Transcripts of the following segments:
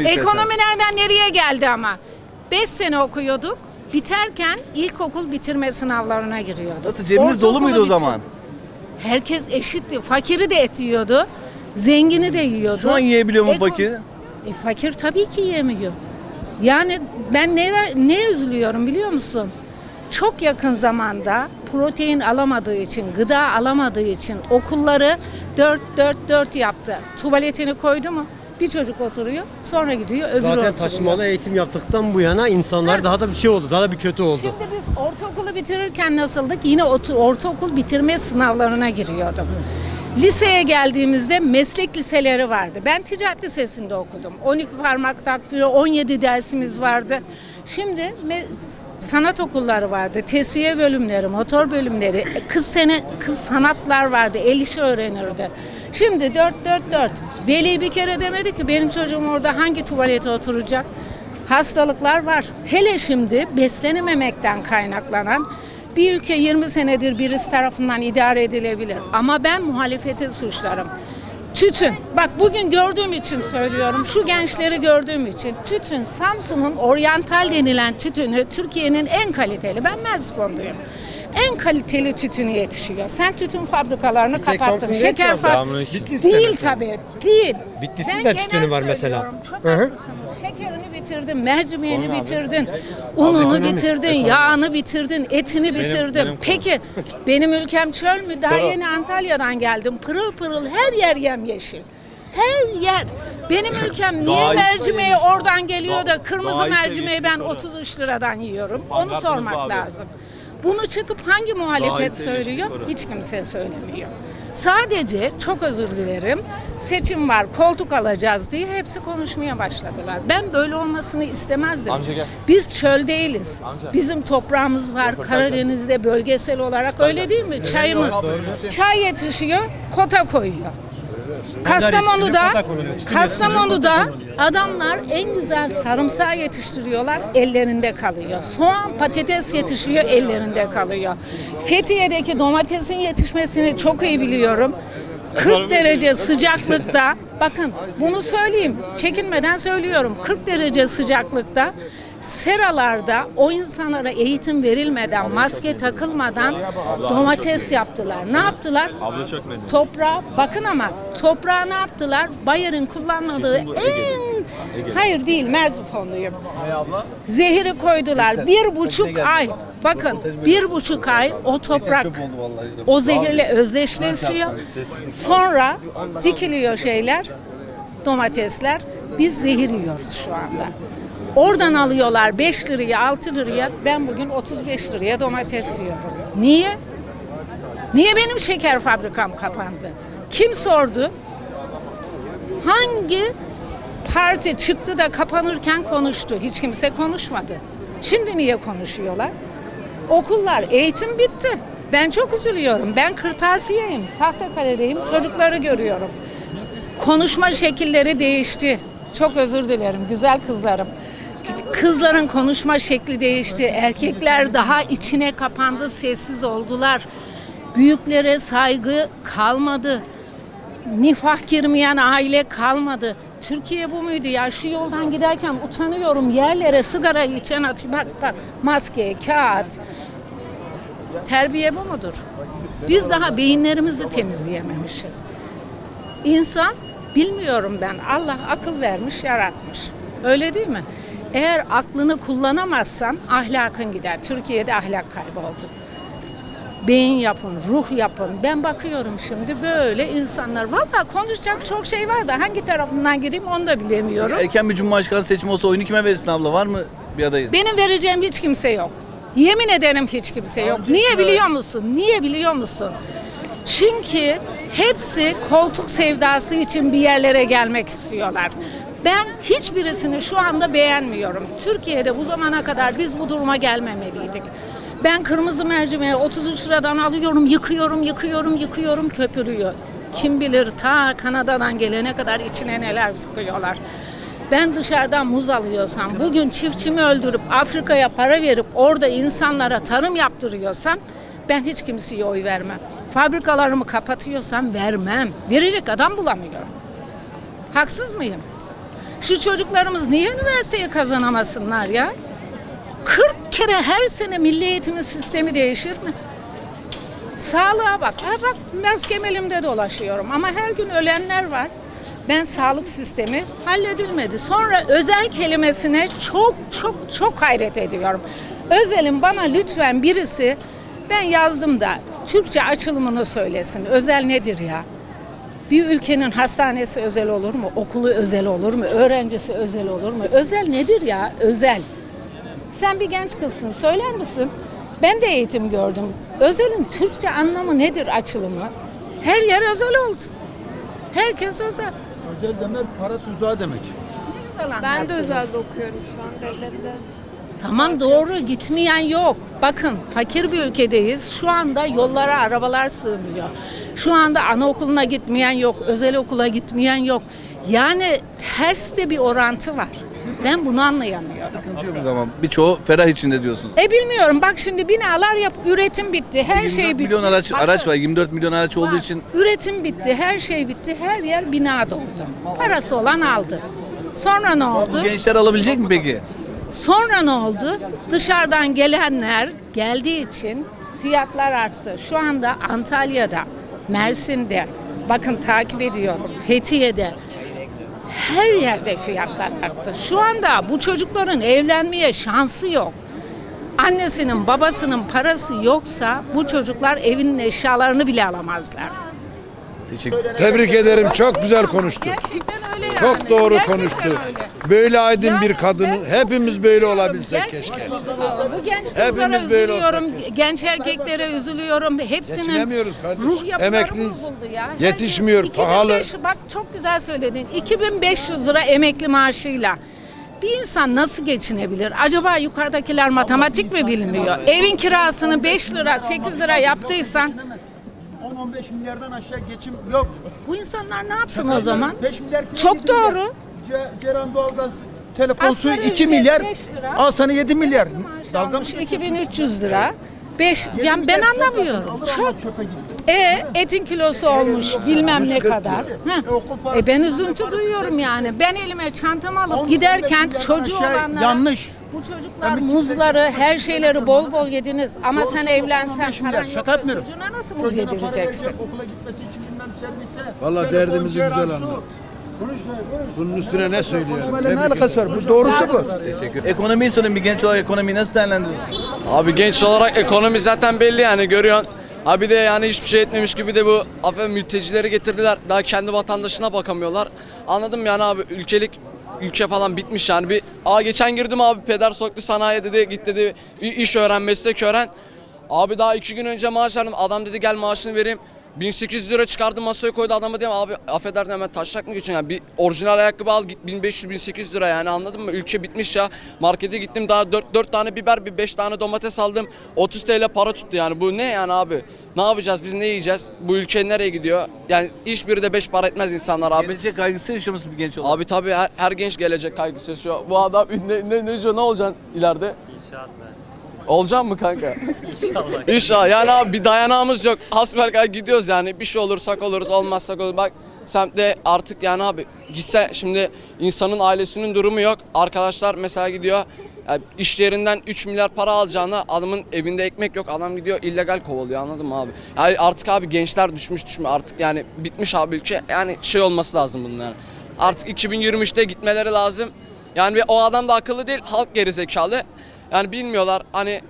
Ekonomi nereden nereye geldi ama? 5 sene okuyorduk. Biterken ilkokul bitirme sınavlarına giriyorduk. Nasıl cebiniz dolu Ortaokulu muydu o bitir- zaman? Herkes eşitti. Fakiri de et yiyordu. Zengini de yiyordu. Şu an yiyebiliyor mu Eko- fakir? E, fakir tabii ki yemiyor. Yani ben ne, ne üzülüyorum biliyor musun? Çok yakın zamanda protein alamadığı için, gıda alamadığı için okulları 4-4-4 yaptı. Tuvaletini koydu mu? Bir çocuk oturuyor, sonra gidiyor öbürü Zaten oturuyor. taşımalı eğitim yaptıktan bu yana insanlar Ha. daha da bir şey oldu. Daha da bir kötü oldu. Şimdi biz ortaokulu bitirirken nasıldık? Yine otu- ortaokul bitirme sınavlarına giriyorduk. Liseye geldiğimizde meslek liseleri vardı. Ben ticaret lisesinde okudum. 12 parmak takdiri, 17 dersimiz vardı. Şimdi sanat okulları vardı. Tesviye bölümleri, motor bölümleri, kız sene kız sanatlar vardı. El işi öğrenirdi. Şimdi 4 4 4. Veli bir kere demedi ki benim çocuğum orada hangi tuvalete oturacak? hastalıklar var. Hele şimdi beslenememekten kaynaklanan bir ülke 20 senedir birisi tarafından idare edilebilir. Ama ben muhalefeti suçlarım. Tütün. Bak bugün gördüğüm için söylüyorum. Şu gençleri gördüğüm için. Tütün, Samsun'un oryantal denilen tütünü Türkiye'nin en kaliteli. Ben Merzbon'duyum. En kaliteli tütünü yetişiyor. Sen tütün fabrikalarını kapattın. Şeker fabrikası. Değil tabii. Değil. Bitlis'in Ben de tütünü var mesela. Çok Hı hı. haklısınız. Şekerini bitirdin, mercimeğini bitirdin, ununu bitirdin, yağını bitirdin, etini bitirdin. Peki benim ülkem çöl mü? Daha yeni Antalya'dan geldim. Pırıl pırıl her yer yemyeşil. Her yer. Benim ülkem niye Daha mercimeği oradan geliyor da Daha kırmızı iyi mercimeği ben seviyesi 33 liradan yiyorum. Onu sormak abi. lazım. Bunu çıkıp hangi muhalefet seviyesi söylüyor? Hiç kimse söylemiyor. Sadece çok özür dilerim. Seçim var, koltuk alacağız diye hepsi konuşmaya başladılar. Ben böyle olmasını istemezdim. Biz çöl değiliz. Bizim toprağımız var. Karadeniz'de bölgesel olarak öyle değil mi? Çayımız. Çay yetişiyor, kota koyuyor. Kastamonu'da Kastamonu'da adamlar en güzel sarımsağı yetiştiriyorlar, ellerinde kalıyor. Soğan, patates yetişiyor, ellerinde kalıyor. Fethiye'deki domatesin yetişmesini çok iyi biliyorum. 40 derece sıcaklıkta, bakın bunu söyleyeyim, çekinmeden söylüyorum. 40 derece sıcaklıkta seralarda o insanlara eğitim verilmeden, maske takılmadan domates yaptılar. Ne yaptılar? Toprağa bakın ama toprağa ne yaptılar? Bayer'in kullanmadığı en hayır değil Merzifonluyum. Zehiri koydular. Bir buçuk ay. Bakın bir buçuk ay o toprak o zehirle özdeşleşiyor. Sonra dikiliyor şeyler, domatesler. Biz zehir yiyoruz şu anda. Oradan alıyorlar 5 liraya 6 liraya ben bugün 35 liraya domates yiyorum. Niye? Niye benim şeker fabrikam kapandı? Kim sordu? Hangi parti çıktı da kapanırken konuştu? Hiç kimse konuşmadı. Şimdi niye konuşuyorlar? Okullar, eğitim bitti. Ben çok üzülüyorum. Ben kırtasiyeyim, Tahtakale'deyim. Çocukları görüyorum. Konuşma şekilleri değişti. Çok özür dilerim güzel kızlarım. Kızların konuşma şekli değişti. Erkekler daha içine kapandı, sessiz oldular. Büyüklere saygı kalmadı. Nifah girmeyen aile kalmadı. Türkiye bu muydu ya? Şu yoldan giderken utanıyorum. Yerlere sigara içen atıyor. Bak bak maske, kağıt. Terbiye bu mudur? Biz daha beyinlerimizi temizleyememişiz. İnsan bilmiyorum ben Allah akıl vermiş yaratmış. Öyle değil mi? Eğer aklını kullanamazsan ahlakın gider. Türkiye'de ahlak kayboldu. Beyin yapın, ruh yapın. Ben bakıyorum şimdi böyle insanlar. Valla konuşacak çok şey var da hangi tarafından gideyim onu da bilemiyorum. Erken bir cumhurbaşkanı seçimi olsa oyunu kime verirsin abla? Var mı bir adayın? Benim vereceğim hiç kimse yok. Yemin ederim hiç kimse yok. Amca Niye biliyor musun? Niye biliyor musun? Çünkü hepsi koltuk sevdası için bir yerlere gelmek istiyorlar. Ben hiçbirisini şu anda beğenmiyorum. Türkiye'de bu zamana kadar biz bu duruma gelmemeliydik. Ben kırmızı mercimeği 33 liradan alıyorum, yıkıyorum, yıkıyorum, yıkıyorum, köpürüyor. Kim bilir ta Kanada'dan gelene kadar içine neler sıkıyorlar. Ben dışarıdan muz alıyorsam, bugün çiftçimi öldürüp Afrika'ya para verip orada insanlara tarım yaptırıyorsam ben hiç kimseye oy vermem. Fabrikalarımı kapatıyorsam vermem. Verecek adam bulamıyorum. Haksız mıyım? Şu çocuklarımız niye üniversiteyi kazanamasınlar ya? 40 kere her sene milli eğitimin sistemi değişir mi? Sağlığa bak. Ha bak maskem dolaşıyorum ama her gün ölenler var. Ben sağlık sistemi halledilmedi. Sonra özel kelimesine çok çok çok hayret ediyorum. Özelin bana lütfen birisi ben yazdım da Türkçe açılımını söylesin. Özel nedir ya? Bir ülkenin hastanesi özel olur mu? Okulu özel olur mu? Öğrencisi özel olur mu? Özel nedir ya? Özel. Sen bir genç kızsın. Söyler misin? Ben de eğitim gördüm. Özelin Türkçe anlamı nedir açılımı? Her yer özel oldu. Herkes özel. Özel demek para tuzağı demek. Ne güzel Ben de anlattınız. özelde okuyorum şu an devlette. Tamam doğru gitmeyen yok. Bakın fakir bir ülkedeyiz. Şu anda yollara arabalar sığmıyor. Şu anda anaokuluna gitmeyen yok, özel okula gitmeyen yok. Yani terste bir orantı var. Ben bunu anlayamıyorum. Sıkıntı yok o zaman. Birçoğu ferah içinde diyorsunuz. E bilmiyorum bak şimdi binalar yap, üretim bitti, her 24 şey bitti. milyon araç, Bakın, araç var. 24 milyon araç olduğu var. için Üretim bitti, her şey bitti, her yer bina doldu. Parası olan aldı. Sonra ne oldu? bu gençler alabilecek mi peki? Sonra ne oldu? Dışarıdan gelenler geldiği için fiyatlar arttı. Şu anda Antalya'da, Mersin'de, bakın takip ediyorum, Fethiye'de her yerde fiyatlar arttı. Şu anda bu çocukların evlenmeye şansı yok. Annesinin babasının parası yoksa bu çocuklar evinin eşyalarını bile alamazlar. Teşekkür Tebrik ederim. Çok güzel konuştu. Gerçekten öyle yani. Çok doğru Gerçekten konuştu. öyle. Böyle aydın Yani bir kadın ben hepimiz böyle olabilsek Gerçekten keşke. Bu genç kızlara Hepimiz böyle üzülüyorum. olsak Genç erkeklere üzülüyorum. Hepsinin Geçinemiyoruz kardeşim. ruh yapıları bozuldu ya. Yetişmiyor, Herkes- pahalı. 2500 Bak çok güzel söyledin. 2500 lira emekli maaşıyla. Bir insan nasıl geçinebilir? Acaba yukarıdakiler matematik mi bilmiyor? Evin kirasını 5 lira, 8 lira yaptıysan 10-15 milyardan aşağı geçim yok. bu insanlar ne yapsın o zaman? 5 milyar Çok doğru. Ce- Ceren doğalgaz telefon suyu Asgari 2 ücret milyar. beş lira. Al sana 7 milyar. Maaş Dalga mı almış geçiyorsun? 2300 lira. 5 Yedi yani ben milyar anlamıyorum. Alır Çok almaz çöpe gidiyor. E etin kilosu olmuş bilmem ne 140 kadar. lira. Heh. E, okul parası, E ben bilmem üzüntü parası, duyuyorum yani. Ben elime çantamı alıp 10-15 giderken milyardan çocuğu aşağı olanlara yanlış. bu çocuklar Ben bir muzları, her şeyleri bol bol yediniz ama Doğrusu sen bu, evlensen 15 paran milyar. yok. Şaka yapmıyorum. Çocuğuna nasıl muz Çocuğuna para yedireceksin? verecek, okula gitmesi için bilmem servise. Vallahi telefon, derdimizi Ceren, güzel su. anlat. Bunun üstüne ne? Böyle ne alakası var? Bu doğrusu bu. Teşekkür. Ekonomiyi sorayım bir genç olarak ekonomiyi nasıl değerlendiriyorsun? Abi genç olarak ekonomi zaten belli yani görüyorsun. Abi de yani hiçbir şey etmemiş gibi de bu aferin mültecileri getirdiler. Daha kendi vatandaşına bakamıyorlar. Anladım yani abi ülkelik ülke falan bitmiş yani. Bir Aa geçen girdim abi peder soktu sanayi dedi git dedi bir iş öğren meslek öğren. Abi daha iki gün önce maaş aldım. Adam dedi gel maaşını vereyim. 1800 lira çıkardı masaya koydu adama dedim abi affedersin hemen taşak mı geçiyorsun? Yani bir orijinal ayakkabı al git 1500-1800 lira yani anladın mı? Ülke bitmiş ya. Markete gittim daha 4, 4 tane biber bir 5 tane domates aldım. 30 TL para tuttu yani. Bu ne yani abi? Ne yapacağız biz ne yiyeceğiz? Bu ülke nereye gidiyor? Yani hiçbiri de 5 para etmez insanlar abi. Gelecek kaygısı yaşıyor musun bir genç olarak? Abi tabii her, her genç gelecek kaygısı yaşıyor. Bu adam ne ne ne, ne, ne olacaksın ileride? İnşaat Olacak mı kanka? İnşallah. İnşallah. Yani abi bir dayanağımız yok. Hasbelkader gidiyoruz yani. Bir şey olursak oluruz, olmazsak olur. Bak semtte artık yani abi gitse şimdi insanın ailesinin durumu yok. Arkadaşlar mesela gidiyor yani iş yerinden 3 milyar para alacağına adamın evinde ekmek yok. Adam gidiyor illegal kovalıyor anladın mı abi? Yani artık abi gençler düşmüş düşmüş artık yani bitmiş abi ülke. Yani şey olması lazım bunun yani. Artık 2023'te gitmeleri lazım. Yani ve o adam da akıllı değil, halk gerizekalı. Yani bilmiyorlar hani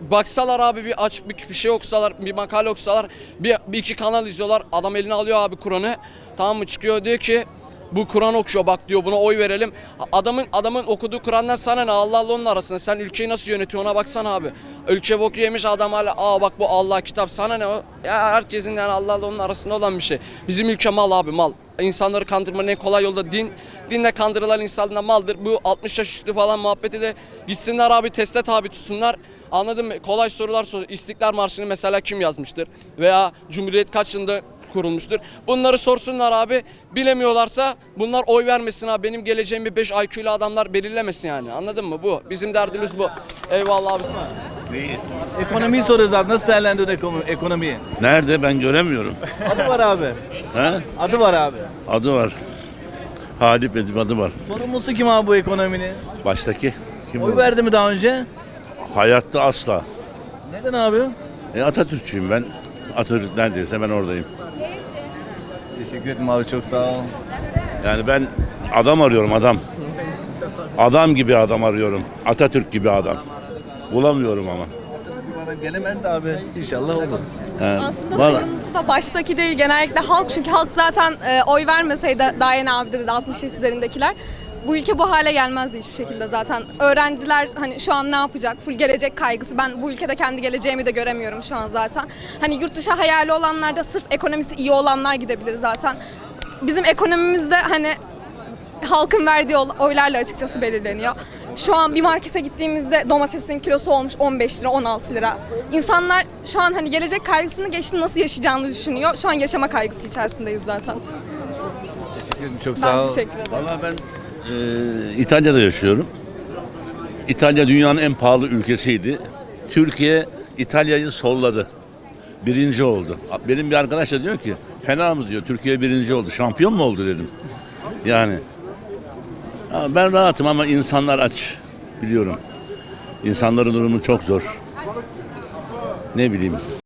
baksalar abi bir aç bir, bir şey okusalar, bir makale okusalar, bir, bir iki kanal izliyorlar. Adam eline alıyor abi Kur'an'ı. Tamam mı? Çıkıyor diyor ki bu Kur'an okuyor bak diyor buna oy verelim. Adamın adamın okuduğu Kur'an'dan sana ne Allah Allah onun arasında. Sen ülkeyi nasıl yönetiyorsun ona baksana abi. Ülke boku yemiş adam hala aa bak bu Allah kitap sana ne o? Ya herkesin yani Allah Allah onun arasında olan bir şey. Bizim ülke mal abi mal. İnsanları kandırmanın en kolay yolda din. Dinle kandırılan insanlar maldır. Bu 60 yaş üstü falan muhabbeti de gitsinler abi teste tabi tutsunlar. Anladın mı? Kolay sorular sor. İstiklal Marşı'nı mesela kim yazmıştır? Veya Cumhuriyet kaç yılında kurulmuştur? Bunları sorsunlar abi. Bilemiyorlarsa bunlar oy vermesin abi. Benim geleceğimi 5 IQ'lu adamlar belirlemesin yani. Anladın mı? Bu. Bizim derdimiz bu. Eyvallah abi. Ekonomiyi soruyoruz abi nasıl değerlendiriyorsun ekonomi, ekonomiyi? Nerede ben göremiyorum. Adı var abi. He? Adı var abi. Adı var. Halip benim adı var. Sorumlusu kim abi bu ekonominin? Baştaki. Kim Oy o? verdi mi daha önce? Hayatta asla. Neden abi? E, Atatürkçüyüm ben. Atatürk neredeyse ben oradayım. Teşekkür ederim abi çok sağ ol. Yani ben adam arıyorum adam. Adam gibi adam arıyorum. Atatürk gibi adam. Bulamıyorum ama. Bana gelemez de abi. İnşallah olur. He, Aslında vallahi- sorumlusu da baştaki değil genellikle halk çünkü halk zaten e, oy vermeseydi daha yeni abi dedi 60 yaş üzerindekiler bu ülke bu hale gelmezdi hiçbir şekilde zaten. Öğrenciler hani şu an ne yapacak? Full gelecek kaygısı. Ben bu ülkede kendi geleceğimi de göremiyorum şu an zaten. Hani yurt dışı hayali olanlar da sırf ekonomisi iyi olanlar gidebilir zaten. Bizim ekonomimiz de hani halkın verdiği oylarla açıkçası belirleniyor. Şu an bir markete gittiğimizde domatesin kilosu olmuş 15 lira, 16 lira. İnsanlar şu an hani gelecek kaygısını geçti nasıl yaşayacağını düşünüyor. Şu an yaşama kaygısı içerisindeyiz zaten. Teşekkür ederim çok sağ Ben ol. teşekkür ederim. Vallahi ben e, İtalya'da yaşıyorum. İtalya dünyanın en pahalı ülkesiydi. Türkiye İtalya'yı solladı. Birinci oldu. Benim bir arkadaş da diyor ki fena mı diyor Türkiye birinci oldu. Şampiyon mu oldu dedim. Yani ya ben rahatım ama insanlar aç biliyorum. İnsanların durumu çok zor. Ne bileyim.